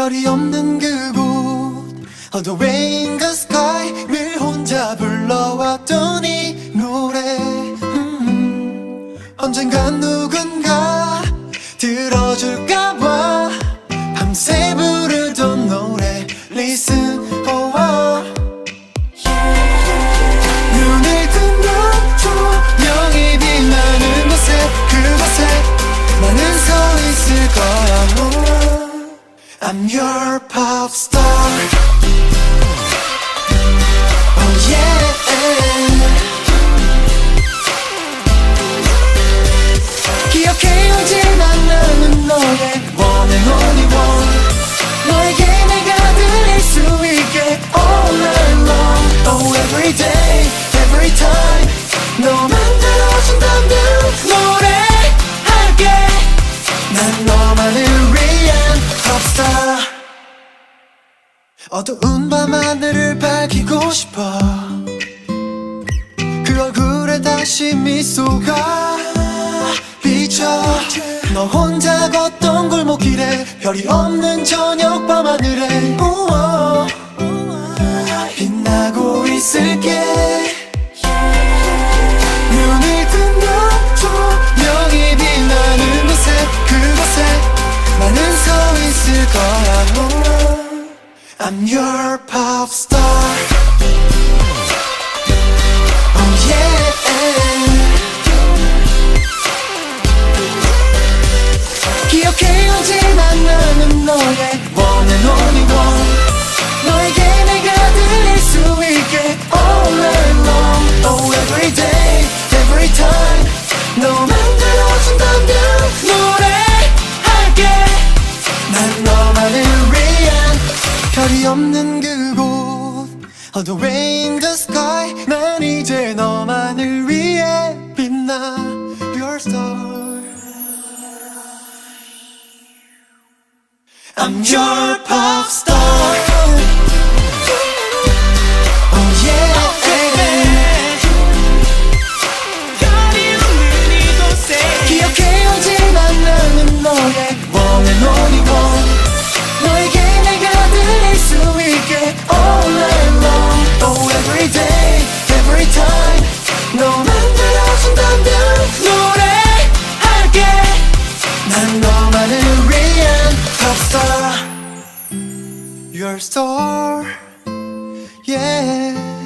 별이 없는 그곳 All the way in the sky 어두운 밤 하늘을 밝히고 싶어. 그 얼굴에 다시 미소가 비쳐. 너 혼자 걷던 골목길에 별이 없는 저녁 밤 하늘에 빛나고 있을게. I'm your pop star. 없는 그곳 On the way in the sky 난 이제 너만을 위해 빛나 Your star I'm your pop star your star. Yeah.